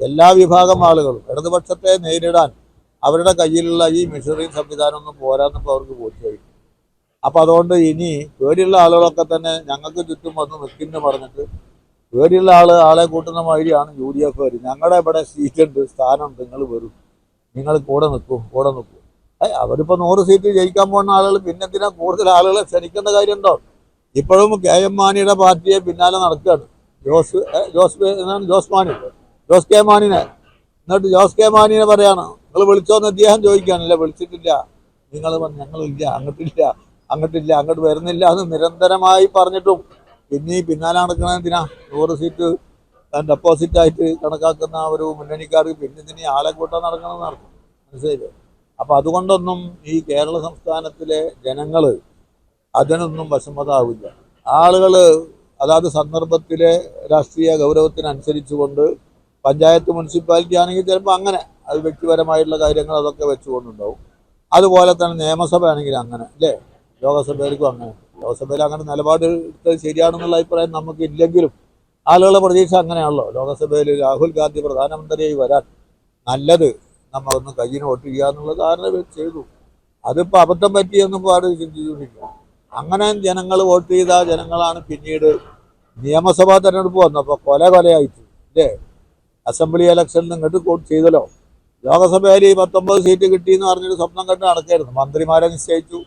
എല്ലാ വിഭാഗം ആളുകളും ഇടതുപക്ഷത്തെ നേരിടാൻ അവരുടെ കയ്യിലുള്ള ഈ മിഷനറി സംവിധാനം ഒന്നും പോരാന്നപ്പോൾ അവർക്ക് ബോധ്യമായി അപ്പോൾ അതുകൊണ്ട് ഇനി പേടിയുള്ള ആളുകളൊക്കെ തന്നെ ഞങ്ങൾക്ക് ചുറ്റും വന്ന് നിൽക്കുന്നു പറഞ്ഞിട്ട് പേടിയുള്ള ആൾ ആളെ കൂട്ടുന്ന മാതിരിയാണ് യു ഡി എഫ് വരും ഞങ്ങളുടെ ഇവിടെ സീറ്റുണ്ട് സ്ഥാനമുണ്ട് നിങ്ങൾ വരും. നിങ്ങൾ കൂടെ നിൽക്കും കൂടെ നിൽക്കും. അവരിപ്പോൾ നൂറ് സീറ്റ് ജയിക്കാൻ പോകുന്ന ആളുകൾ പിന്നെന്തിനാ കൂടുതൽ ആളുകളെ ക്ഷണിക്കേണ്ട കാര്യമുണ്ടോ? ഇപ്പോഴും കെ എം മാണിയുടെ പാർട്ടിയെ പിന്നാലെ നടക്കുകയാണ് ജോസ് ജോസ് ജോസ് മാണി? ജോസ് കെ മാണിനെ എന്നിട്ട് ജോസ് കെ മാണിനെ പറയാണ് നിങ്ങൾ വിളിച്ചോന്ന് അദ്ദേഹം ചോദിക്കാനില്ല വിളിച്ചിട്ടില്ല. നിങ്ങൾ ഞങ്ങളില്ല അങ്ങോട്ടില്ല അങ്ങോട്ടില്ല അങ്ങോട്ട് വരുന്നില്ല എന്ന് നിരന്തരമായി പറഞ്ഞിട്ടും പിന്നെ ഈ പിന്നാലെ നടക്കണ എന്തിനാ? നൂറ് സീറ്റ് ഡെപ്പോസിറ്റ് ആയിട്ട് കണക്കാക്കുന്ന ഒരു മുന്നണിക്കാർക്ക് പിന്നെ ഇതിനെ ആളെ കൂട്ടാൻ നടക്കണം നടക്കും. മനസ്സിലായില്ലേ? അപ്പം അതുകൊണ്ടൊന്നും ഈ കേരള സംസ്ഥാനത്തിലെ ജനങ്ങൾ അതിനൊന്നും വശമതാവില്ല. ആളുകൾ അതാത് സന്ദർഭത്തിലെ രാഷ്ട്രീയ ഗൗരവത്തിനനുസരിച്ചുകൊണ്ട് പഞ്ചായത്ത് മുനിസിപ്പാലിറ്റി ആണെങ്കിൽ ചിലപ്പോൾ അങ്ങനെ അത് വ്യക്തിപരമായിട്ടുള്ള കാര്യങ്ങൾ അതൊക്കെ വെച്ചുകൊണ്ടുണ്ടാവും. അതുപോലെ തന്നെ നിയമസഭ ആണെങ്കിൽ അങ്ങനെ അല്ലേ? ലോകസഭയിലേക്കും അങ്ങനെ. ലോകസഭയിൽ അങ്ങനെ നിലപാട് എടുത്തത് ശരിയാണെന്നുള്ള അഭിപ്രായം നമുക്ക് ഇല്ലെങ്കിലും ആളുകളുടെ പ്രതീക്ഷ അങ്ങനെയാണല്ലോ. ലോകസഭയിൽ രാഹുൽ ഗാന്ധി പ്രധാനമന്ത്രിയായി വരാൻ നല്ലത് നമ്മളൊന്ന് കയ്യിന് വോട്ട് ചെയ്യുക എന്നുള്ള ധാരണ ചെയ്തു. അതിപ്പോൾ അബദ്ധം പറ്റിയെന്നും പാട് ചിന്തിച്ചുകൊണ്ടിരിക്കുക. അങ്ങനെ ജനങ്ങൾ വോട്ട് ചെയ്ത ജനങ്ങളാണ് പിന്നീട് നിയമസഭാ തെരഞ്ഞെടുപ്പ് വന്നപ്പോൾ കൊല കൊലയായിട്ട് അല്ലേ? അസംബ്ലി ഇലക്ഷൻ ഇങ്ങോട്ട് കോട്ട് ചെയ്തല്ലോ. ലോകസഭയിൽ പത്തൊമ്പത് സീറ്റ് കിട്ടിയെന്ന് പറഞ്ഞൊരു സ്വപ്നം കണ്ട് നടക്കായിരുന്നു. മന്ത്രിമാരെ നിശ്ചയിച്ചു.